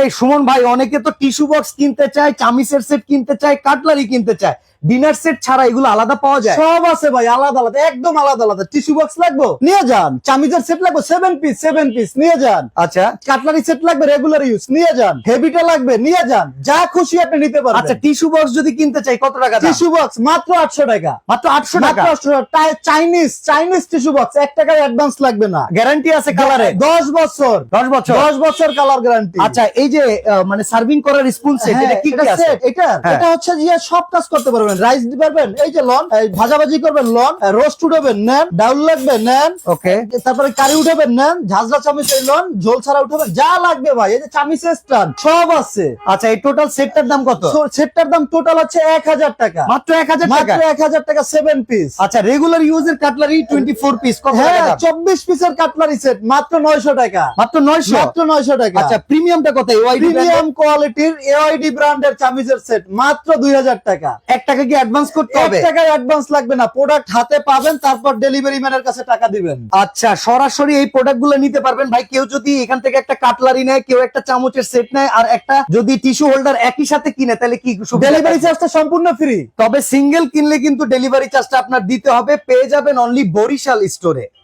এই সুমন ভাই, অনেকে তো টিস্যু বক্স কিনতে চায় চামিসের সেট কিনতে চায় কাটলারি কিনতে চায়। ডিনার সেট ছাড়া এগুলো আলাদা পাওয়া যায়? সব আছে ভাই আলাদা আলাদা একদম আলাদা আলাদা। টিস্যু বক্স লাগবে? নিয়ে যান। চামিজের সেট লাগবে? সেভেন পিস সেভেন পিস নিয়ে যান। আচ্ছা। কাটলারি সেট লাগবে? রেগুলার ইউজ নিয়ে যান। হেভিটা লাগবে? নিয়ে যান। যা খুশি আপনি নিতে পারেন আচ্ছা টিস্যু বক্স যদি কিনতে চাই কত টাকা? টিস্যু বক্স মাত্র আটশো টাকা। মাত্র আটশো টাকা? চাইনিজ চাইনিজ টিস্যু বক্স এক টাকার অ্যাডভান্স লাগবে না। গ্যারান্টি আছে কালারে দশ বছর। দশ বছর? দশ বছর কালার গ্যারান্টি আচ্ছা এই যে মানে সার্ভিং করার স্পুন সেট এটা কি কি আছে? এটা। হ্যাঁ। এটা হচ্ছে যে সব কাজ করতে পারবেন রাইস দিতে পারবেন? এই যে লন এই ভাজাভাজি করবেন লন রোস্ট উঠাবেন নেন ডাউল লাগবে নেন। ওকে তারপরে কারি উঠাবেন নেন ঝাঁঝরা চামিচ এই লন ঝোল ছাড়া উঠাবেন যা লাগবে ভাই এই যে চামিচের স্ট্যান্ড সব আছে। আচ্ছা এই টোটাল সেটটার দাম কত? সেটটার দাম টোটাল হচ্ছে এক হাজার টাকা। মাত্র এক হাজার টাকা? মাত্র এক হাজার টাকা সেভেন পিস আচ্ছা রেগুলার ইউজের কাটলারি টোয়েন্টি ফোর পিস কত হ্যাঁ? চব্বিশ পিসের কাটলারি সেট মাত্র নয়শো টাকা। মাত্র নয়শো? মাত্র নয়শো টাকা। আচ্ছা প্রিমিয়ামটা কত প্রিমিয়াম কোয়ালিটির এআইডি ব্র্যান্ডের চামিচের সেট মাত্র দুই হাজার টাকা। এক টাকা কি অ্যাডভান্স করতে হবে? টাকা অ্যাডভান্স লাগবে না। প্রোডাক্ট হাতে পাবেন তারপর ডেলিভারি ম্যানের কাছে টাকা দিবেন। আচ্ছা সরাসরি এই প্রোডাক্টগুলো নিতে পারবেন। ভাই কেউ যদি এখান থেকে একটা কাটলারি নেয় কেউ একটা চামচের সেট নেয় আর একটা যদি টিস্যু হোল্ডার একই সাথে কিনে তাহলে কি ডেলিভারি? চার্জটা সম্পূর্ণ ফ্রি তবে সিঙ্গেল কিনলে কিন্তু ডেলিভারি চার্জটা আপনার দিতে হবে। পেয়ে যাবেন অনলি বরিশাল স্টোরে